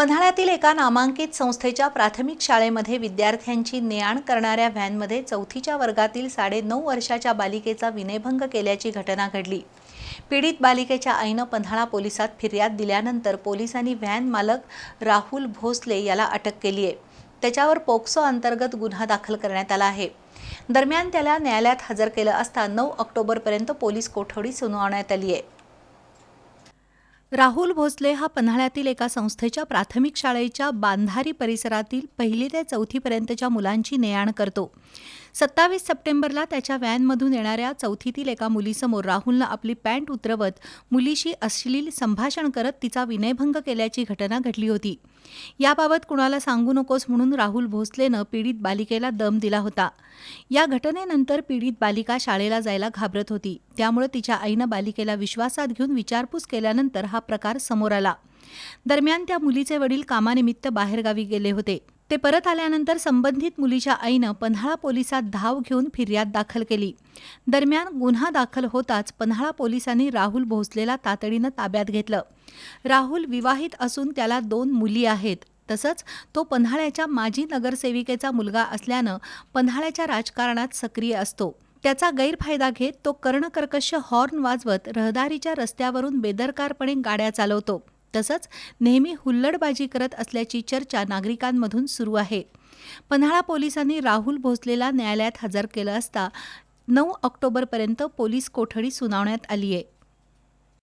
पन्हाळ्यातील एका नामांकित संस्थेच्या प्राथमिक शाळेमध्ये विद्यार्थ्यांची ने आण करणाऱ्या व्हॅनमध्ये चौथीच्या वर्गातील साडे नऊ वर्षाच्या बालिकेचा विनयभंग केल्याची घटना घडली. पीडित बालिकेच्या आईनं पन्हाळा पोलिसात फिर्याद दिल्यानंतर पोलिसांनी व्हॅन मालक राहुल भोसले याला अटक केली आहे. त्याच्यावर पोक्सो अंतर्गत गुन्हा दाखल करण्यात आला आहे. दरम्यान त्याला न्यायालयात हजर केलं असता नऊ ऑक्टोबरपर्यंत पोलीस कोठडी सुनावण्यात आली आहे. राहुल भोसले हा पन्हाळ्यातील एका संस्थेच्या प्राथमिक शाळेच्या बांधारी परिसरातील पहिली ते चौथीपर्यंतच्या मुलांची ने आण करतो. सत्तावीस सप्टेंबरला त्याच्या व्हॅनमधून येणाऱ्या चौथीतील एका मुलीसमोर राहुलनं आपली पॅन्ट उतरवत मुलीशी अश्लील संभाषण करत तिचा विनयभंग केल्याची घटना घडली होती. याबाबत कुणाला सांगू नकोस म्हणून राहुल भोसलेनं पीडित बालिकेला दम दिला होता. या घटनेनंतर पीडित बालिका शाळेला जायला घाबरत होती. त्यामुळे तिच्या आईनं बालिकेला विश्वासात घेऊन विचारपूस केल्यानंतर हा प्रकार समोर आला. दरम्यान त्या मुलीचे वडील कामानिमित्त बाहेरगावी गेले होते. ते परत आल्यानंतर संबंधित मुलीच्या आईनं पन्हाळा पोलिसात धाव घेऊन फिर्याद दाखल केली. दरम्यान गुन्हा दाखल होताच पन्हाळा पोलिसांनी राहुल भोसलेला तातडीनं ताब्यात घेतलं. राहुल विवाहित असून त्याला दोन मुली आहेत. तसंच तो पन्हाळ्याच्या माजी नगरसेविकेचा मुलगा असल्यानं पन्हाळ्याच्या राजकारणात सक्रिय असतो. त्याचा गैरफायदा घेत तो कर्णकर्कश हॉर्न वाजवत रहदारीच्या रस्त्यावरून बेदरकारपणे गाड्या चालवतो. तसंच नेहमी हुल्लडबाजी करत असल्याची चर्चा नागरिकांमधून सुरू आहे. पन्हाळा पोलिसांनी राहुल भोसलेला न्यायालयात हजर केलं असता नऊ ऑक्टोबरपर्यंत पोलीस कोठडी सुनावण्यात आली आहे